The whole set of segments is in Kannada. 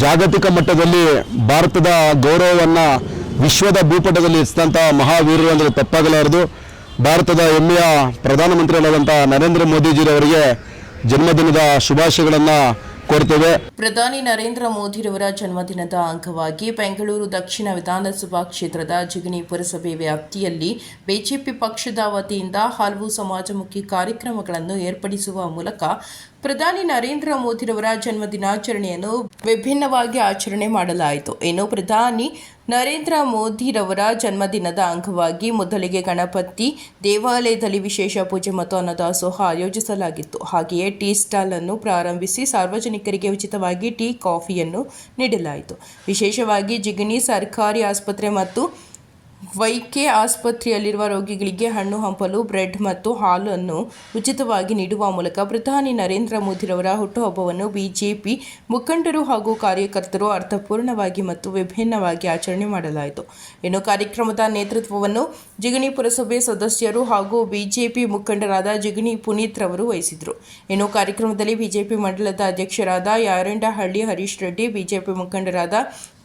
ಜಾಗತಿಕ ಮಟ್ಟದಲ್ಲಿ ಭಾರತದ ಗೌರವವನ್ನು ವಿಶ್ವದ ಭೂಪಟದಲ್ಲಿ ಹೆಚ್ಚಿದಂಥ ಮಹಾವೀರರು ಅಂದರೆ ತಪ್ಪಾಗಲಾರದು. ಭಾರತದ ಹೆಮ್ಮೆಯ ಪ್ರಧಾನಮಂತ್ರಿಗಳಾದಂಥ ನರೇಂದ್ರ ಮೋದಿಜಿರವರಿಗೆ ಜನ್ಮದಿನದ ಶುಭಾಶಯಗಳನ್ನು ಕೋರ್ತೇವೆ. ಪ್ರಧಾನಿ ನರೇಂದ್ರ ಮೋದಿರವರ ಜನ್ಮದಿನದ ಅಂಗವಾಗಿ ಬೆಂಗಳೂರು ದಕ್ಷಿಣ ವಿಧಾನಸಭಾ ಕ್ಷೇತ್ರದ ಜಿಗಣಿ ಪುರಸಭೆ ವ್ಯಾಪ್ತಿಯಲ್ಲಿ ಬಿಜೆಪಿ ಪಕ್ಷದ ವತಿಯಿಂದ ಹಲವು ಸಮಾಜಮುಖಿ ಕಾರ್ಯಕ್ರಮಗಳನ್ನು ಏರ್ಪಡಿಸುವ ಮೂಲಕ ಪ್ರಧಾನಿ ನರೇಂದ್ರ ಮೋದಿರವರ ಜನ್ಮದಿನಾಚರಣೆಯನ್ನು ವಿಭಿನ್ನವಾಗಿ ಆಚರಣೆ ಮಾಡಲಾಯಿತು. ಇನ್ನು ಪ್ರಧಾನಿ ನರೇಂದ್ರ ಮೋದಿರವರ ಜನ್ಮದಿನದ ಅಂಗವಾಗಿ ಮೊದಲಿಗೆ ಗಣಪತಿ ದೇವಾಲಯದಲ್ಲಿ ವಿಶೇಷ ಪೂಜೆ ಮತ್ತು ಅನ್ನದಾಸೋಹ ಆಯೋಜಿಸಲಾಗಿತ್ತು. ಹಾಗೆಯೇ ಟೀ ಸ್ಟಾಲ್ ಅನ್ನು ಪ್ರಾರಂಭಿಸಿ ಸಾರ್ವಜನಿಕರಿಗೆ ಉಚಿತವಾಗಿ ಟೀ ಕಾಫಿಯನ್ನು ನೀಡಲಾಯಿತು. ವಿಶೇಷವಾಗಿ ಜಿಗಣಿ ಸರ್ಕಾರಿ ಆಸ್ಪತ್ರೆ ಮತ್ತು ವೈಕೆ ಆಸ್ಪತ್ರೆಯಲ್ಲಿರುವ ರೋಗಿಗಳಿಗೆ ಹಣ್ಣು ಹಂಪಲು, ಬ್ರೆಡ್ ಮತ್ತು ಹಾಲನ್ನು ಉಚಿತವಾಗಿ ನೀಡುವ ಮೂಲಕ ಪ್ರಧಾನಿ ನರೇಂದ್ರ ಮೋದಿರವರ ಹುಟ್ಟುಹಬ್ಬವನ್ನು ಬಿಜೆಪಿ ಮುಖಂಡರು ಹಾಗೂ ಕಾರ್ಯಕರ್ತರು ಅರ್ಥಪೂರ್ಣವಾಗಿ ಮತ್ತು ವಿಭಿನ್ನವಾಗಿ ಆಚರಣೆ ಮಾಡಲಾಯಿತು. ಇನ್ನು ಕಾರ್ಯಕ್ರಮದ ನೇತೃತ್ವವನ್ನು ಜಿಗಣಿ ಪುರಸಭೆ ಸದಸ್ಯರು ಹಾಗೂ ಬಿಜೆಪಿ ಮುಖಂಡರಾದ ಜಿಗಣಿ ಪುನೀತ್ ರವರು ವಹಿಸಿದರು. ಇನ್ನು ಕಾರ್ಯಕ್ರಮದಲ್ಲಿ ಬಿಜೆಪಿ ಮಂಡಲದ ಅಧ್ಯಕ್ಷರಾದ ಯಾರಂಡಹಳ್ಳಿ ಹರೀಶ್ ರೆಡ್ಡಿ, ಬಿಜೆಪಿ ಮುಖಂಡರಾದ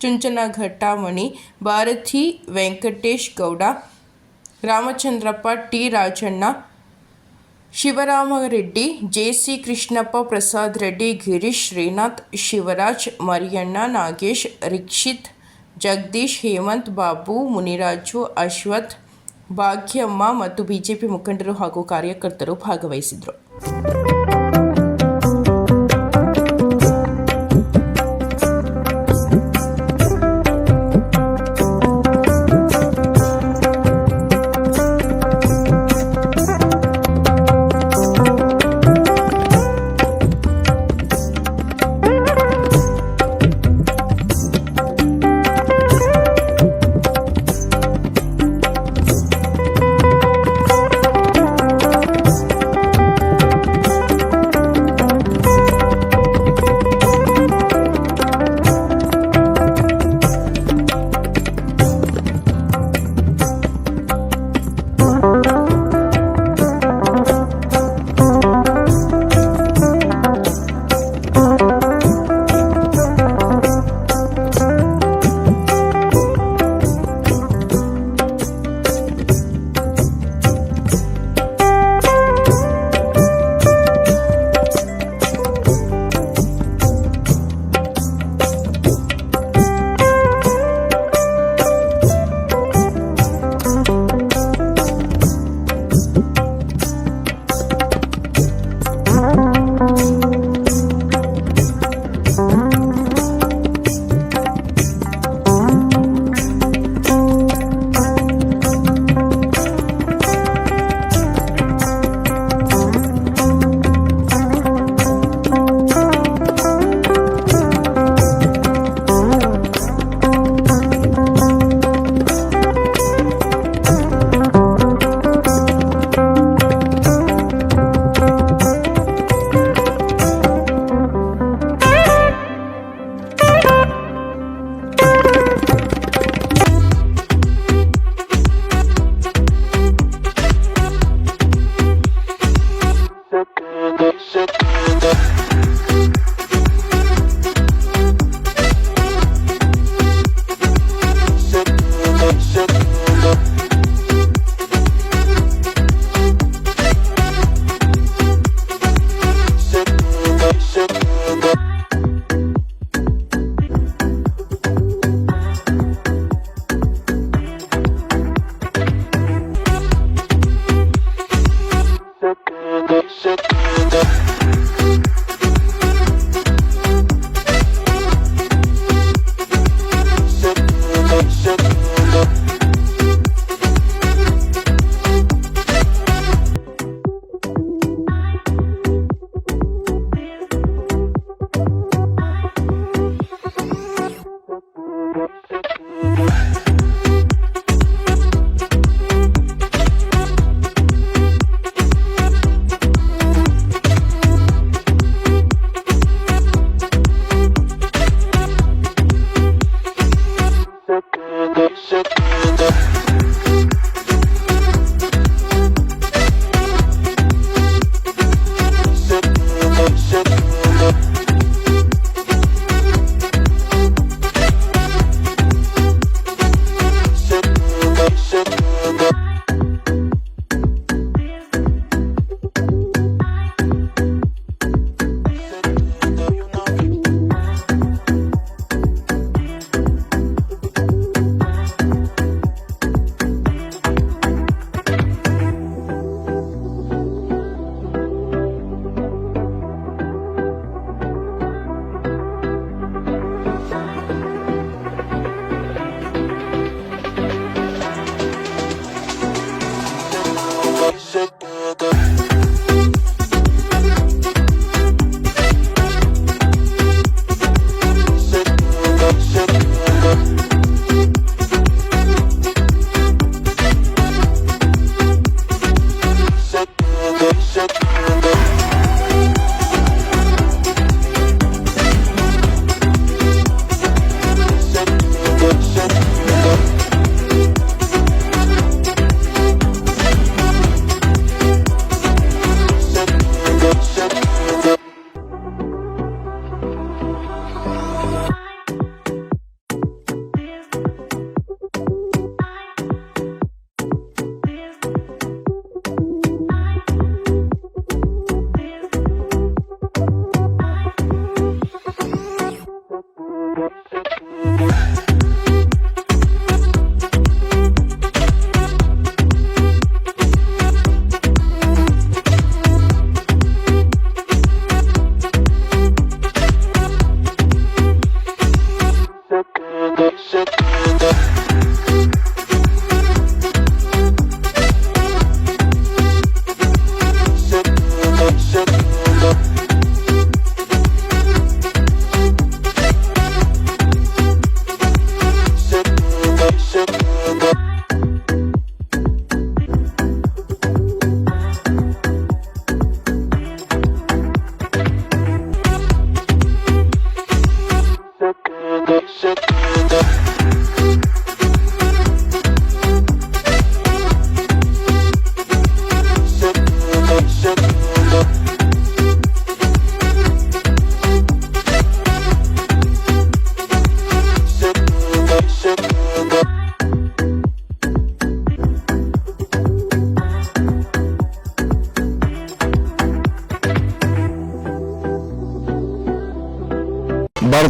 ಚುಂಚನ ಘಟ್ಟಾಮಣಿ ಭಾರತಿ ವೆಂಕಟೇಶ್ ಗೌಡ, ರಾಮಚಂದ್ರಪ್ಪ ಟಿ. ರಾಜಣ್ಣ, ಶಿವರಾಮರೆಡ್ಡಿ ಜೆಸಿ ಕೃಷ್ಣಪ್ಪ ಪ್ರಸಾದ್ ರೆಡ್ಡಿ, ಗಿರೀಶ್ ಶ್ರೀನಾಥ್, ಶಿವರಾಜ್ ಮರಿಯಣ್ಣ, ನಾಗೇಶ್, ರಿಕ್ಷಿತ್, ಜಗದೀಶ್, ಹೇಮಂತ್, ಬಾಬು, ಮುನಿರಾಜು, ಅಶ್ವಥ್, ಭಾಗ್ಯಮ್ಮ ಮತ್ತು ಬಿಜೆಪಿ ಮುಖಂಡರು ಹಾಗೂ ಕಾರ್ಯಕರ್ತರು ಭಾಗವಹಿಸಿದರು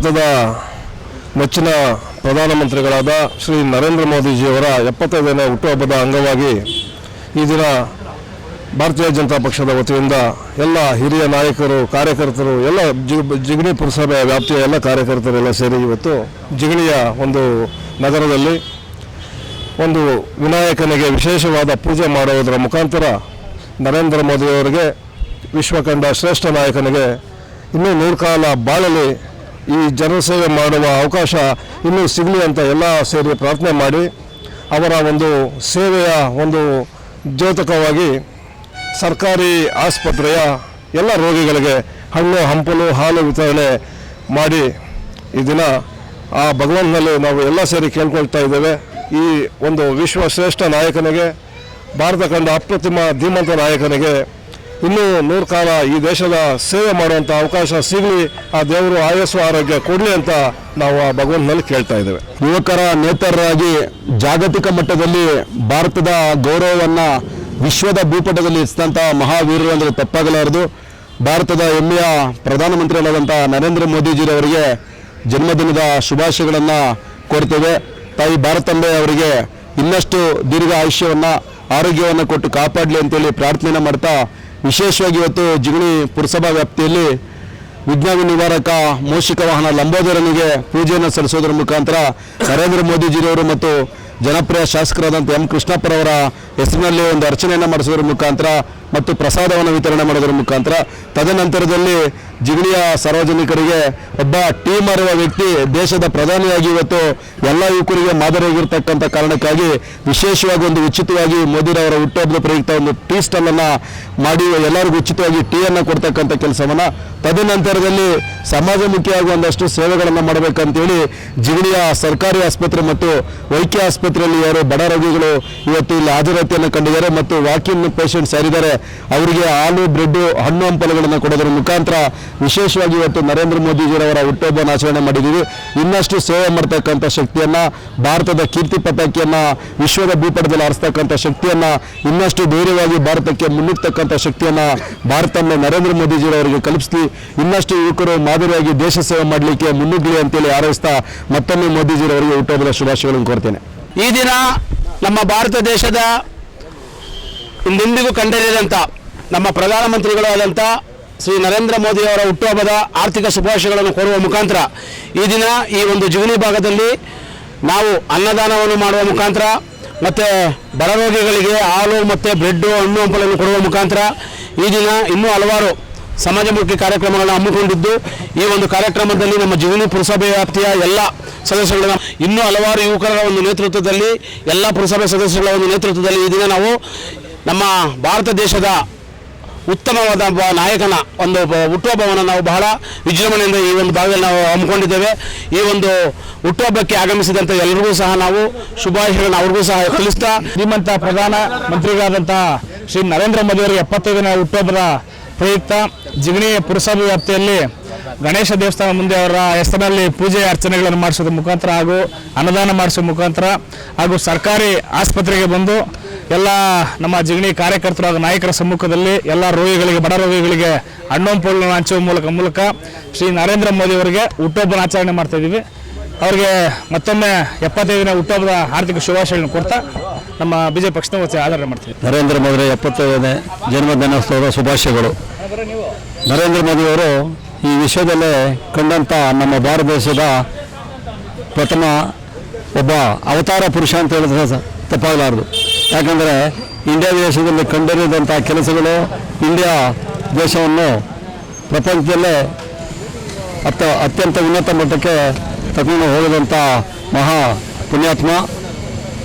ಭಾರತದ ನೆಚ್ಚಿನ ಪ್ರಧಾನಮಂತ್ರಿಗಳಾದ ಶ್ರೀ ನರೇಂದ್ರ ಮೋದಿಜಿಯವರ ಎಪ್ಪತ್ತೈದನೇ ಹುಟ್ಟುಹಬ್ಬದ ಅಂಗವಾಗಿ ಈ ದಿನ ಭಾರತೀಯ ಜನತಾ ಪಕ್ಷದ ವತಿಯಿಂದ ಎಲ್ಲ ಹಿರಿಯ ನಾಯಕರು, ಕಾರ್ಯಕರ್ತರು, ಎಲ್ಲ ಜಿಗಣಿ ಪುರಸಭೆ ವ್ಯಾಪ್ತಿಯ ಎಲ್ಲ ಕಾರ್ಯಕರ್ತರೆಲ್ಲ ಸೇರಿ ಇವತ್ತು ಜಿಗಣಿಯ ಒಂದು ನಗರದಲ್ಲಿ ಒಂದು ವಿನಾಯಕನಿಗೆ ವಿಶೇಷವಾದ ಪೂಜೆ ಮಾಡುವುದರ ಮುಖಾಂತರ ನರೇಂದ್ರ ಮೋದಿಯವರಿಗೆ ವಿಶ್ವ ಕಂಡ ಶ್ರೇಷ್ಠ ನಾಯಕನಿಗೆ ಇನ್ನೂ ನೂರು ಕಾಲ ಬಾಳಲಿ ಈ ಜನಸೇವೆ ಮಾಡುವ ಅವಕಾಶ ಇನ್ನೂ ಸಿಗಲಿ ಅಂತ ಎಲ್ಲ ಸೇರಿ ಪ್ರಾರ್ಥನೆ ಮಾಡಿ ಅವರ ಒಂದು ಸೇವೆಯ ಒಂದು ದ್ಯೋತಕವಾಗಿ ಸರ್ಕಾರಿ ಆಸ್ಪತ್ರೆಯ ಎಲ್ಲ ರೋಗಿಗಳಿಗೆ ಹಣ್ಣು, ಹಂಪಲು, ಹಾಲು ವಿತರಣೆ ಮಾಡಿ ಈ ದಿನ ಆ ಭಗವಂತನಲ್ಲಿ ನಾವು ಎಲ್ಲ ಸೇರಿ ಕೇಳ್ಕೊಳ್ತಾ ಇದ್ದೇವೆ. ಈ ಒಂದು ವಿಶ್ವಶ್ರೇಷ್ಠ ನಾಯಕನಿಗೆ, ಭಾರತ ಕಂಡ ಅಪ್ರತಿಮ ಧೀಮಂತ ನಾಯಕನಿಗೆ ಇನ್ನೂ ನೂರು ಕಾಲ ಈ ದೇಶದ ಸೇವೆ ಮಾಡುವಂಥ ಅವಕಾಶ ಸಿಗಲಿ, ಆ ದೇವರು ಆಯಸ್ಸು, ಆರೋಗ್ಯ ಕೊಡಲಿ ಅಂತ ನಾವು ಆ ಭಗವಂತನಲ್ಲಿ ಕೇಳ್ತಾ ಇದ್ದೇವೆ. ಯುವಕರ ನೇತಾರರಾಗಿ ಜಾಗತಿಕ ಮಟ್ಟದಲ್ಲಿ ಭಾರತದ ಗೌರವವನ್ನು ವಿಶ್ವದ ಭೂಪಟದಲ್ಲಿ ಇರಿಸಿದಂಥ ಮಹಾವೀರರು ಅಂದರೆ ತಪ್ಪಾಗಲಾರದು ಭಾರತದ ಹೆಮ್ಮೆಯ ಪ್ರಧಾನಮಂತ್ರಿಗಳಾದಂಥ ನರೇಂದ್ರ ಮೋದಿಜಿರವರಿಗೆ ಜನ್ಮದಿನದ ಶುಭಾಶಯಗಳನ್ನು ಕೊಡ್ತೇವೆ ತಾಯಿ ಭಾರತಾಂಬೆ ಅವರಿಗೆ ಇನ್ನಷ್ಟು ದೀರ್ಘ ಆಯುಷ್ಯವನ್ನು, ಆರೋಗ್ಯವನ್ನು ಕೊಟ್ಟು ಕಾಪಾಡಲಿ ಅಂತೇಳಿ ಪ್ರಾರ್ಥನೆ ಮಾಡ್ತಾ ವಿಶೇಷವಾಗಿ ಇವತ್ತು ಜಿಗಣಿ ಪುರಸಭಾ ವ್ಯಾಪ್ತಿಯಲ್ಲಿ ವಿಜ್ಞಾನ ನಿವಾರಕ ಮೋಷಿಕ ವಾಹನ ಲಂಬೋದರನಿಗೆ ಪೂಜೆಯನ್ನು ಸಲ್ಲಿಸೋದರ ಮುಖಾಂತರ ನರೇಂದ್ರ ಮೋದಿಜಿಯವರು ಮತ್ತು ಜನಪ್ರಿಯ ಶಾಸಕರಾದಂಥ ಎಂ ಕೃಷ್ಣಪ್ಪರವರ ಹೆಸರಿನಲ್ಲಿ ಒಂದು ಅರ್ಚನೆಯನ್ನು ಮಾಡಿಸೋದ್ರ ಮುಖಾಂತರ ಮತ್ತು ಪ್ರಸಾದವನ್ನು ವಿತರಣೆ ಮಾಡೋದರ ಮುಖಾಂತರ, ತದನಂತರದಲ್ಲಿ ಜಿಗಣಿಯ ಸಾರ್ವಜನಿಕರಿಗೆ ಒಬ್ಬ ಟೀಮ್ ಅರುವ ವ್ಯಕ್ತಿ ದೇಶದ ಪ್ರಧಾನಿಯಾಗಿ ಇವತ್ತು ಎಲ್ಲ ಯುವಕರಿಗೆ ಮಾದರಿಯಾಗಿರ್ತಕ್ಕಂಥ ಕಾರಣಕ್ಕಾಗಿ ವಿಶೇಷವಾಗಿ ಒಂದು ಉಚಿತವಾಗಿ ಮೋದಿರವರ ಹುಟ್ಟುಹಬ್ಬದ ಪ್ರಯುಕ್ತ ಒಂದು ಟೀ ಸ್ಟಾಲನ್ನು ಮಾಡಿ ಎಲ್ಲರಿಗೂ ಉಚಿತವಾಗಿ ಟೀಯನ್ನು ಕೊಡ್ತಕ್ಕಂಥ ಕೆಲಸವನ್ನು, ತದನಂತರದಲ್ಲಿ ಸಮಾಜಮುಖಿಯಾಗಿ ಒಂದಷ್ಟು ಸೇವೆಗಳನ್ನು ಮಾಡಬೇಕಂತೇಳಿ ಜಿಗಣಿಯ ಸರ್ಕಾರಿ ಆಸ್ಪತ್ರೆ ಮತ್ತು ವೈದ್ಯ ಆಸ್ಪತ್ರೆಯಲ್ಲಿ ಯಾರು ಬಡ ರೋಗಿಗಳು ಇವತ್ತು ಇಲ್ಲಿ ಹಾಜರಾತಿಯನ್ನು ಕಂಡಿದ್ದಾರೆ ಮತ್ತು ವಾಕಿಂಗ್ ಪೇಷಂಟ್ ಯಾರಿದ್ದಾರೆ ಅವರಿಗೆ ಹಾಲು ಬ್ರೆಡ್ ಹಣ್ಣು ಹಂಪಲುಗಳನ್ನು ಕೊಡೋದ್ರ ಮುಖಾಂತರ ವಿಶೇಷವಾಗಿ ಇವತ್ತು ನರೇಂದ್ರ ಮೋದಿಜಿರವರ ಹುಟ್ಟುಹಬ್ಬವನ್ನು ಆಚರಣೆ ಮಾಡಿದ್ದೀವಿ. ಇನ್ನಷ್ಟು ಸೇವೆ ಮಾಡ್ತಕ್ಕಂಥ ಶಕ್ತಿಯನ್ನ, ಭಾರತದ ಕೀರ್ತಿ ಪಟಾಕಿಯನ್ನ, ವಿಶ್ವದ ಭೂಪಟದಲ್ಲಿ ಆರಿಸ್ತಕ್ಕಂಥ ಶಕ್ತಿಯನ್ನ, ಇನ್ನಷ್ಟು ಧೈರ್ಯವಾಗಿ ಭಾರತಕ್ಕೆ ಮುನ್ನುಗ್ತಕ್ಕಂಥ ಶಕ್ತಿಯನ್ನ ಭಾರತವನ್ನು ನರೇಂದ್ರ ಮೋದಿಜಿರವರಿಗೆ ಕಲ್ಪಿಸ್ಲಿ ಇನ್ನಷ್ಟು ಯುವಕರು ಮಾದರಿಯಾಗಿ ದೇಶ ಸೇವೆ ಮಾಡಲಿಕ್ಕೆ ಮುನ್ನುಗ್ಲಿ ಅಂತೇಳಿ ಆರೈಸ್ತಾ ಮತ್ತೊಮ್ಮೆ ಮೋದಿಜಿರವರಿಗೆ ಹುಟ್ಟುಹಬ್ಬದ ಶುಭಾಶಯಗಳನ್ನು ಕೋರ್ತೇನೆ. ಈ ದಿನ ನಮ್ಮ ಭಾರತ ದೇಶದ ಹಿಂದೆಂದಿಗೂ ಕಂಡರಿಯದಂಥ ನಮ್ಮ ಪ್ರಧಾನಮಂತ್ರಿಗಳು ಆದಂಥ ಶ್ರೀ ನರೇಂದ್ರ ಮೋದಿಯವರ ಹುಟ್ಟುಹಬ್ಬದ ಆರ್ಥಿಕ ಶುಭಾಶಯಗಳನ್ನು ಕೋರುವ ಮುಖಾಂತರ ಈ ದಿನ ಈ ಒಂದು ಜೀವನಿ ಭಾಗದಲ್ಲಿ ನಾವು ಅನ್ನದಾನವನ್ನು ಮಾಡುವ ಮುಖಾಂತರ ಮತ್ತು ಬಡರೋಗಿಗಳಿಗೆ ಹಾಲು ಮತ್ತು ಬ್ರೆಡ್ಡು, ಹಣ್ಣು ಹಂಪಲನ್ನು ಕೊಡುವ ಮುಖಾಂತರ ಈ ದಿನ ಇನ್ನೂ ಹಲವಾರು ಸಮಾಜಮುಖಿ ಕಾರ್ಯಕ್ರಮಗಳನ್ನು ಹಮ್ಮಿಕೊಂಡಿದ್ದು, ಈ ಒಂದು ಕಾರ್ಯಕ್ರಮದಲ್ಲಿ ನಮ್ಮ ಜೀವನಿ ಪುರಸಭೆ ವ್ಯಾಪ್ತಿಯ ಎಲ್ಲ ಸದಸ್ಯರುಗಳ ಇನ್ನೂ ಹಲವಾರು ಯುವಕರ ಒಂದು ನೇತೃತ್ವದಲ್ಲಿ, ಎಲ್ಲ ಪುರಸಭೆ ಸದಸ್ಯರುಗಳ ಒಂದು ನೇತೃತ್ವದಲ್ಲಿ ಈ ದಿನ ನಾವು ನಮ್ಮ ಭಾರತ ದೇಶದ ಉತ್ತಮವಾದ ನಾಯಕನ ಒಂದು ಹುಟ್ಟುಹಬ್ಬವನ್ನು ನಾವು ಬಹಳ ವಿಜೃಂಭಣೆಯಿಂದ ಈ ಒಂದು ಭಾಗದಲ್ಲಿ ನಾವು ಹಮ್ಮಿಕೊಂಡಿದ್ದೇವೆ. ಈ ಒಂದು ಹುಟ್ಟುಹಬ್ಬಕ್ಕೆ ಆಗಮಿಸಿದಂಥ ಎಲ್ಲರಿಗೂ ಸಹ ನಾವು ಶುಭಾಶಯಗಳನ್ನು ಅವ್ರಿಗೂ ಸಹ ಕಲಿಸ್ತಾ ಶ್ರೀಮಂತ ಪ್ರಧಾನ ಮಂತ್ರಿಗಳಾದಂಥ ಶ್ರೀ ನರೇಂದ್ರ ಮೋದಿ ಅವರಿಗೆ ಎಪ್ಪತ್ತೈದನೇ ಹುಟ್ಟುಹಬ್ಬದ ಪ್ರಯುಕ್ತ ಜಿಗಣಿ ಪುರಸಭೆ ವ್ಯಾಪ್ತಿಯಲ್ಲಿ ಗಣೇಶ ದೇವಸ್ಥಾನ ಮುಂದೆ ಅವರ ಹೆಸರಿನಲ್ಲಿ ಪೂಜೆ ಅರ್ಚನೆಗಳನ್ನು ಮಾಡಿಸೋದ್ರ ಮುಖಾಂತರ ಹಾಗೂ ಅನುದಾನ ಮಾಡಿಸೋ ಮುಖಾಂತರ ಹಾಗೂ ಸರ್ಕಾರಿ ಆಸ್ಪತ್ರೆಗೆ ಬಂದು ಎಲ್ಲ ನಮ್ಮ ಜಿಗಣಿ ಕಾರ್ಯಕರ್ತರು ಹಾಗೂ ನಾಯಕರ ಸಮ್ಮುಖದಲ್ಲಿ ಎಲ್ಲ ರೋಗಿಗಳಿಗೆ, ಬಡ ರೋಗಿಗಳಿಗೆ ಹಣ್ಣು ಹಂಚುವ ಮೂಲಕ ಮೂಲಕ ಶ್ರೀ ನರೇಂದ್ರ ಮೋದಿ ಅವರಿಗೆ ಹುಟ್ಟುಹಬ್ಬನ ಆಚರಣೆ ಮಾಡ್ತಾ ಇದ್ದೀವಿ. ಅವರಿಗೆ ಮತ್ತೊಮ್ಮೆ ಎಪ್ಪತ್ತೈದನೇ ಹುಟ್ಟುಹಬ್ಬದ ಆರ್ಥಿಕ ಶುಭಾಶಯಗಳನ್ನು ಕೊಡ್ತಾ ನಮ್ಮ ಬಿಜೆಪಿ ಪಕ್ಷದ ವತಿಯಿಂದ ಆಚರಣೆ ಮಾಡ್ತೀವಿ. ನರೇಂದ್ರ ಮೋದಿ ಎಪ್ಪತ್ತೈದನೇ ಜನ್ಮದಿನೋತ್ಸವದ ಶುಭಾಶಯಗಳು. ನರೇಂದ್ರ ಮೋದಿ ಅವರು ಈ ವಿಷಯದಲ್ಲೇ ಕಂಡಂಥ ನಮ್ಮ ಭಾರತ ದೇಶದ ಪ್ರಥಮ ಒಬ್ಬ ಅವತಾರ ಪುರುಷ ಅಂತ ಹೇಳಿದ್ರೆ ತಪ್ಪಾಗಲಾರದು. ಯಾಕಂದರೆ ಇಂಡಿಯಾ ದೇಶದಲ್ಲಿ ಕಂಡರಿದಂಥ ಕೆಲಸಗಳು ಇಂಡಿಯಾ ದೇಶವನ್ನು ಪ್ರಪಂಚದಲ್ಲೇ ಅತ್ಯ ಅತ್ಯಂತ ಉನ್ನತ ಮಟ್ಟಕ್ಕೆ ತಗೊಂಡು ಹೋಗದಂಥ ಮಹಾ ಪುಣ್ಯಾತ್ಮ.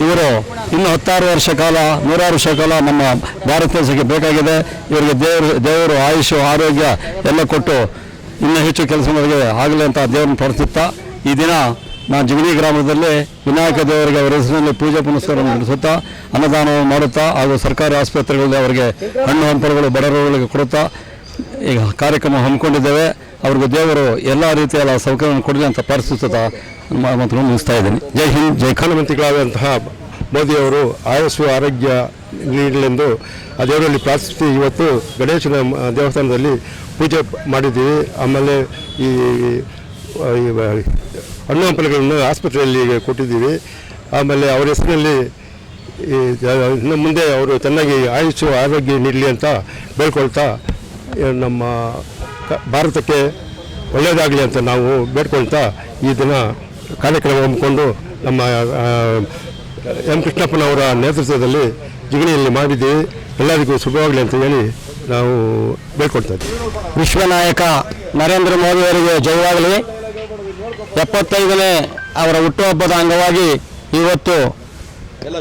ಇವರು ಇನ್ನು ಹತ್ತಾರು ವರ್ಷ ಕಾಲ, ನೂರಾರು ವರ್ಷ ಕಾಲ ನಮ್ಮ ಭಾರತ ದೇಶಕ್ಕೆ ಬೇಕಾಗಿದೆ. ಇವರಿಗೆ ದೇವರು ದೇವರು ಆಯುಷು, ಆರೋಗ್ಯ ಎಲ್ಲ ಕೊಟ್ಟು ಇನ್ನೂ ಹೆಚ್ಚು ಕೆಲಸ ಆಗಲಿ ಅಂತ ದೇವರನ್ನು ಪಡಿಸುತ್ತಾ ಈ ದಿನ ನಾನು ಜಿಗಣಿ ಗ್ರಾಮದಲ್ಲಿ ವಿನಾಯಕ ದೇವರಿಗೆ ಅವರ ಹೆಸರಿನಲ್ಲಿ ಪೂಜೆ ಪುನಸ್ಕಾರ ನಡೆಸುತ್ತಾ, ಅನ್ನದಾನವನ್ನು ಮಾಡುತ್ತಾ ಹಾಗೂ ಸರ್ಕಾರಿ ಆಸ್ಪತ್ರೆಗಳಲ್ಲಿ ಅವರಿಗೆ ಹಣ್ಣು ಹಂಪಲುಗಳು ರೋಗಿಗಳಿಗೆ ಕೊಡುತ್ತಾ ಈಗ ಕಾರ್ಯಕ್ರಮ ಹಮ್ಮಿಕೊಂಡಿದ್ದೇವೆ. ಅವ್ರಿಗೆ ದೇವರು ಎಲ್ಲ ರೀತಿಯ ಸೌಕರ್ಯವನ್ನು ಕೊಡಲಿ ಅಂತ ಪ್ರಾರ್ಥಿಸುತ್ತಾ ಮಾತನ್ನು ಮುಗಿಸ್ತಾ ಇದ್ದೀನಿ. ಜೈ ಹಿಂದ್, ಜೈ ಕನ್ನಡ ಪ್ರಧಾನಮಂತ್ರಿಗಳಾದಂತಹ ಮೋದಿಯವರು ಆಯಸ್ಸು, ಆರೋಗ್ಯ ನೀಡಲೆಂದು ಆ ದೇವರಲ್ಲಿ ಪ್ರಾರ್ಥಿಸಿ ಇವತ್ತು ಗಣೇಶನ ದೇವಸ್ಥಾನದಲ್ಲಿ ಪೂಜೆ ಮಾಡಿದ್ದೀವಿ. ಆಮೇಲೆ ಈ ಹಣ್ಣು ಹಂಪಲುಗಳನ್ನು ಆಸ್ಪತ್ರೆಯಲ್ಲಿ ಕೊಟ್ಟಿದ್ದೀವಿ. ಆಮೇಲೆ ಅವರ ಹೆಸರಿನಲ್ಲಿ ಇನ್ನು ಮುಂದೆ ಅವರು ಚೆನ್ನಾಗಿ ಆಯುಷು, ಆರೋಗ್ಯ ನೀಡಲಿ ಅಂತ ಬೇಡ್ಕೊಳ್ತಾ ನಮ್ಮ ಭಾರತಕ್ಕೆ ಒಳ್ಳೆಯದಾಗಲಿ ಅಂತ ನಾವು ಬೇಡ್ಕೊಳ್ತಾ ಈ ದಿನ ಕಾರ್ಯಕ್ರಮ ಹಮ್ಮಿಕೊಂಡು ನಮ್ಮ ಎಂ ಕೃಷ್ಣಪ್ಪನವರ ನೇತೃತ್ವದಲ್ಲಿ ಜಿಗಣಿಯಲ್ಲಿ ಮಾಡಿದ್ದೀವಿ. ಎಲ್ಲರಿಗೂ ಶುಭವಾಗಲಿ ಅಂತ ಹೇಳಿ ನಾವು ಬೇಡ್ಕೊಳ್ತಾ ಇದ್ದೀವಿ. ವಿಶ್ವನಾಯಕ ನರೇಂದ್ರ ಮೋದಿಯವರಿಗೆ ಜಯವಾಗಲಿ. ಎಪ್ಪತ್ತೈದನೇ ಅವರ ಹುಟ್ಟುಹಬ್ಬದ ಅಂಗವಾಗಿ ಇವತ್ತು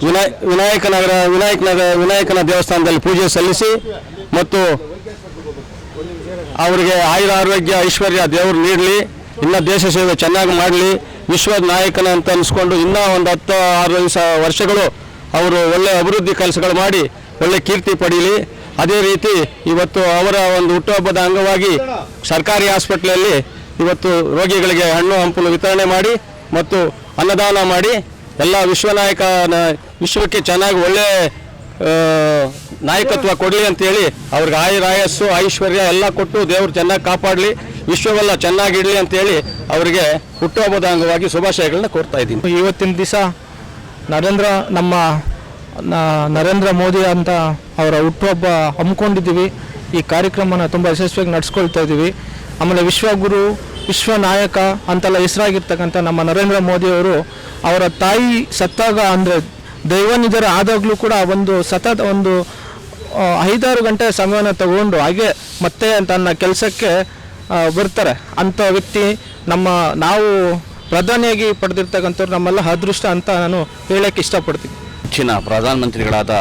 ವಿನಾಯ ವಿನಾಯಕನಗರ ವಿನಾಯಕನಗರ ವಿನಾಯಕ ನಗರ, ವಿನಾಯಕನ ದೇವಸ್ಥಾನದಲ್ಲಿ ಪೂಜೆ ಸಲ್ಲಿಸಿ ಮತ್ತು ಅವರಿಗೆ ಆಯುರ ಆರೋಗ್ಯ, ಐಶ್ವರ್ಯ ದೇವರು ನೀಡಲಿ, ಇನ್ನು ದೇಶ ಸೇವೆ ಚೆನ್ನಾಗಿ ಮಾಡಲಿ, ವಿಶ್ವದ ನಾಯಕನ ಅಂತ ಅನಿಸ್ಕೊಂಡು ಇನ್ನೂ ಒಂದು ಹತ್ತು, ಆರು ವರ್ಷಗಳು ಅವರು ಒಳ್ಳೆಯ ಅಭಿವೃದ್ಧಿ ಕೆಲಸಗಳು ಮಾಡಿ ಒಳ್ಳೆ ಕೀರ್ತಿ ಪಡೀಲಿ. ಅದೇ ರೀತಿ ಇವತ್ತು ಅವರ ಒಂದು ಹುಟ್ಟುಹಬ್ಬದ ಅಂಗವಾಗಿ ಸರ್ಕಾರಿ ಹಾಸ್ಪಿಟ್ಲಲ್ಲಿ ಇವತ್ತು ರೋಗಿಗಳಿಗೆ ಹಣ್ಣು, ಹಂಪಲು ವಿತರಣೆ ಮಾಡಿ ಮತ್ತು ಅನ್ನದಾನ ಮಾಡಿ ಎಲ್ಲ ವಿಶ್ವನಾಯಕನ ವಿಶ್ವಕ್ಕೆ ಚೆನ್ನಾಗಿ ಒಳ್ಳೆ ನಾಯಕತ್ವ ಕೊಡಲಿ ಅಂತೇಳಿ ಅವ್ರಿಗೆ ಆಯುರಾಯಸ್ಸು ಐಶ್ವರ್ಯ ಎಲ್ಲ ಕೊಟ್ಟು ದೇವರು ಚೆನ್ನಾಗಿ ಕಾಪಾಡಲಿ, ವಿಶ್ವವೆಲ್ಲ ಚೆನ್ನಾಗಿಡಲಿ ಅಂತೇಳಿ ಅವರಿಗೆ ಹುಟ್ಟುಹಬ್ಬದ ಅಂಗವಾಗಿ ಶುಭಾಶಯಗಳನ್ನ ಕೋರ್ತಾ ಇದ್ದೀನಿ. ಇವತ್ತಿನ ದಿವಸ ನರೇಂದ್ರ, ನಮ್ಮ ನರೇಂದ್ರ ಮೋದಿ ಅಂತ ಅವರ ಹುಟ್ಟುಹಬ್ಬ ಹಮ್ಮಿಕೊಂಡಿದ್ದೀವಿ. ಈ ಕಾರ್ಯಕ್ರಮನ ತುಂಬ ಯಶಸ್ವಿಯಾಗಿ ನಡೆಸ್ಕೊಳ್ತಾ ಇದ್ದೀವಿ. ಆಮೇಲೆ ವಿಶ್ವಗುರು ವಿಶ್ವ ನಾಯಕ ಅಂತೆಲ್ಲ ಹೆಸರಾಗಿರ್ತಕ್ಕಂಥ ನಮ್ಮ ನರೇಂದ್ರ ಮೋದಿಯವರು ಅವರ ತಾಯಿ ಸತ್ತಾಗ ಅಂದರೆ ದೈವನಿಧರ ಆದಾಗಲೂ ಕೂಡ ಒಂದು ಸತತ ಒಂದು ಐದಾರು ಗಂಟೆ ಸಮಯನ ತಗೊಂಡು ಹಾಗೆ ಮತ್ತೆ ತನ್ನ ಕೆಲಸಕ್ಕೆ ಬರ್ತಾರೆ. ಅಂಥ ವ್ಯಕ್ತಿ ನಮ್ಮ ನಾವು ಪ್ರಧಾನಿಯಾಗಿ ಪಡೆದಿರ್ತಕ್ಕಂಥವ್ರು ನಮ್ಮೆಲ್ಲ ಅದೃಷ್ಟ ಅಂತ ನಾನು ಹೇಳಕ್ಕೆ ಇಷ್ಟಪಡ್ತೀನಿ. ಹೆಚ್ಚಿನ ಪ್ರಧಾನಮಂತ್ರಿಗಳಾದ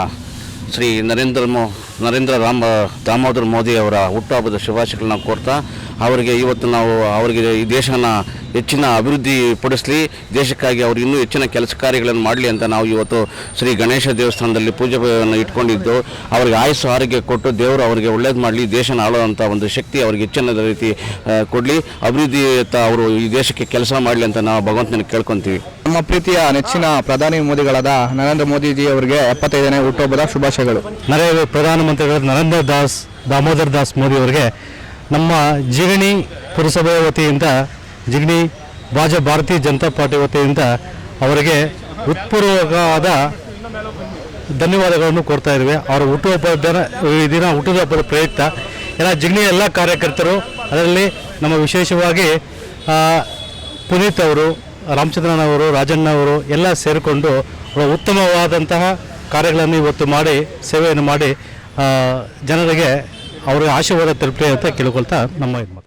ಶ್ರೀ ನರೇಂದ್ರ ಮೋ ನರೇಂದ್ರ ರಾಮ ದಾಮೋದರ್ ಮೋದಿ ಅವರ ಹುಟ್ಟುಹಬ್ಬದ ಶುಭಾಶಯಗಳನ್ನ ಕೋರ್ತಾ ಅವರಿಗೆ ಇವತ್ತು ನಾವು ಅವರಿಗೆ ಈ ದೇಶನ ಹೆಚ್ಚಿನ ಅಭಿವೃದ್ಧಿ ಪಡಿಸಲಿ ದೇಶಕ್ಕಾಗಿ ಅವರು ಇನ್ನೂ ಹೆಚ್ಚಿನ ಕೆಲಸ ಕಾರ್ಯಗಳನ್ನು ಮಾಡಲಿ ಅಂತ ನಾವು ಇವತ್ತು ಶ್ರೀ ಗಣೇಶ ದೇವಸ್ಥಾನದಲ್ಲಿ ಪೂಜೆಯನ್ನು ಇಟ್ಕೊಂಡಿದ್ದು ಅವರಿಗೆ ಆಯಸ್ಸು ಆರೋಗ್ಯ ಕೊಟ್ಟು ದೇವರು ಅವರಿಗೆ ಒಳ್ಳೇದು ಮಾಡಲಿ ದೇಶನ ಆಳುವಂಥ ಒಂದು ಶಕ್ತಿ ಅವ್ರಿಗೆ ಹೆಚ್ಚಿನ ರೀತಿ ಕೊಡಲಿ ಅಭಿವೃದ್ಧಿಯತ್ತ ಅವರು ಈ ದೇಶಕ್ಕೆ ಕೆಲಸ ಮಾಡಲಿ ಅಂತ ನಾವು ಭಗವಂತನ ಕೇಳ್ಕೊತೀವಿ. ನಮ್ಮ ಪ್ರೀತಿಯ ನೆಚ್ಚಿನ ಪ್ರಧಾನಿ ಮೋದಿಗಳಾದ ನರೇಂದ್ರ ಮೋದಿಜಿ ಅವರಿಗೆ ಎಪ್ಪತ್ತೈದನೇ ಹುಟ್ಟುಹಬ್ಬದ ಶುಭಾಶಯಗಳು. ನರೇಂದ್ರ ಪ್ರಧಾನಮಂತ್ರಿಗಳಾದ ನರೇಂದ್ರ ದಾಸ್ ದಾಮೋದರ್ ದಾಸ್ ಮೋದಿ ಅವರಿಗೆ ನಮ್ಮ ಜಿಗಣಿ ಪುರಸಭೆಯ ವತಿಯಿಂದ ಜಿಗಣಿ ಬಾಜ ಭಾರತೀಯ ಜನತಾ ಪಾರ್ಟಿ ವತಿಯಿಂದ ಅವರಿಗೆ ಉತ್ಪೂರ್ವಕವಾದ ಧನ್ಯವಾದಗಳನ್ನು ಕೊಡ್ತಾ ಇದ್ದೇವೆ. ಅವರ ಹುಟ್ಟುಹಬ್ಬದ ಈ ದಿನ ಹುಟ್ಟುಹಬ್ಬದ ಪ್ರಯುಕ್ತ. ಎಲ್ಲ ಜಿಗ್ನಿ ಎಲ್ಲ ಕಾರ್ಯಕರ್ತರು, ಅದರಲ್ಲಿ ನಮ್ಮ ವಿಶೇಷವಾಗಿ ಪುನೀತ್ ಅವರು, ರಾಮಚಂದ್ರನ್ ಅವರು, ರಾಜಣ್ಣ ಅವರು ಎಲ್ಲ ಸೇರಿಕೊಂಡು ಉತ್ತಮವಾದಂತಹ ಕಾರ್ಯಗಳನ್ನು ಇವತ್ತು ಮಾಡಿ, ಸೇವೆಯನ್ನು ಮಾಡಿ ಜನರಿಗೆ ಅವರಿಗೆ ಆಶೀರ್ವಾದ ತಲುಪಲಿ ಅಂತ ಕೇಳ್ಕೊಳ್ತಾ ನಮ್ಮ ಇದು